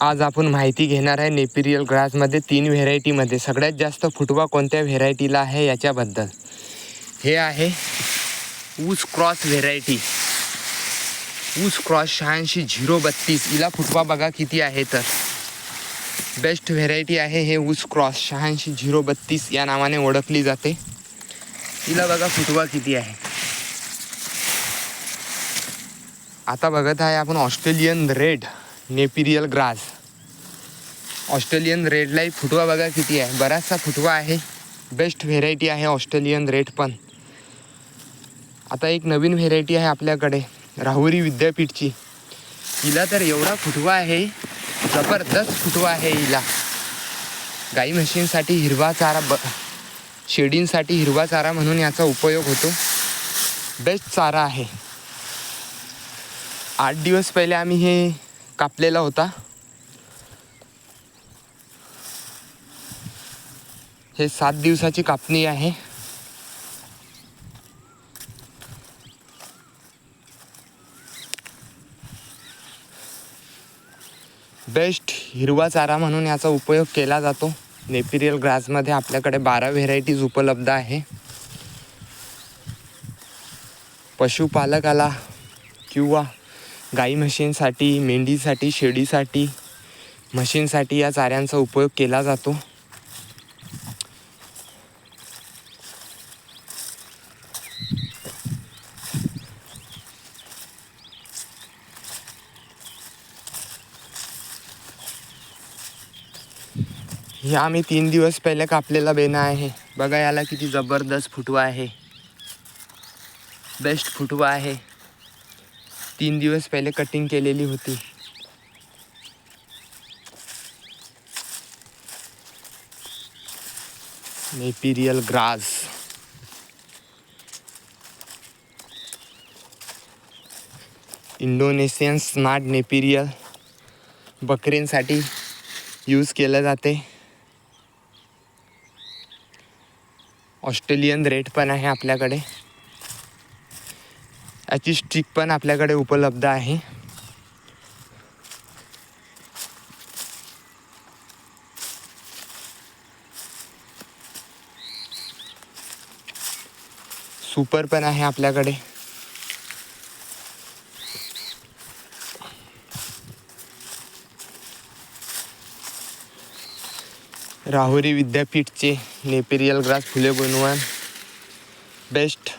आज आपण माहिती घेणार आहे नेपिरियल ग्रासमध्ये तीन व्हेरायटीमध्ये सगळ्यात जास्त फुटवा कोणत्या व्हेरायटीला आहे याच्याबद्दल? हे आहे ऊस क्रॉस व्हेरायटी ऊस क्रॉस शहाऐंशी झिरो बत्तीस. हिला फुटवा बघा किती आहे तर. बेस्ट व्हेरायटी आहे हे ऊस क्रॉस. शहाऐंशी झिरो बत्तीस या नावाने ओळखली जाते. तिला बघा फुटवा किती आहे. आता बघत आहे आपण Australian red napier grass Australian रेडलाही फुटवा बघा किती आहे. बराचसा फुटवा आहे. बेस्ट व्हेरायटी आहे ऑस्ट्रेलियन रेड पण. आता एक नवीन व्हेरायटी आहे आपल्याकडे. राहुरी विद्यापीठची. हिला तर एवढा फुटवा आहे. जबरदस्त फुटवा आहे हिला. गाई म्हशींसाठी हिरवा चारा ब शेडींसाठी हिरवा चारा म्हणून याचा उपयोग होतो. बेस्ट चारा आहे. आठ दिवस पहिले आम्ही हे कापलेला होता. हे सात दिवसाची कापणी आहे. बेस्ट हिरवा चारा म्हणून याचा उपयोग केला जातो. नेपिरियल ग्रासमध्ये आपल्याकडे बारा व्हेरायटीज उपलब्ध आहे. पशुपालकाला किंवा गाई म्हशींसाठी मेंढीसाठी शेळीसाठी म्हशींसाठी या चाऱ्यांचा उपयोग केला जातो. ह्या आम्ही तीन दिवस पहिले कापलेला बेना आहे. बघा याला किती जबरदस्त फुटवा आहे. बेस्ट फुटवा आहे. तीन दिवस पहिले कटिंग केलेली होती. Napier grass Indonesian smart napier बकरींसाठी use केलं जाते. ऑस्ट्रेलियन रेट पण आहे आपल्याकडे. याची स्टिक पण आपल्याकडे उपलब्ध आहे. सुपर पण आहे आपल्याकडे. राहुरी विद्यापीठचे नेपेरियल ग्रास फुले बनवण बेस्ट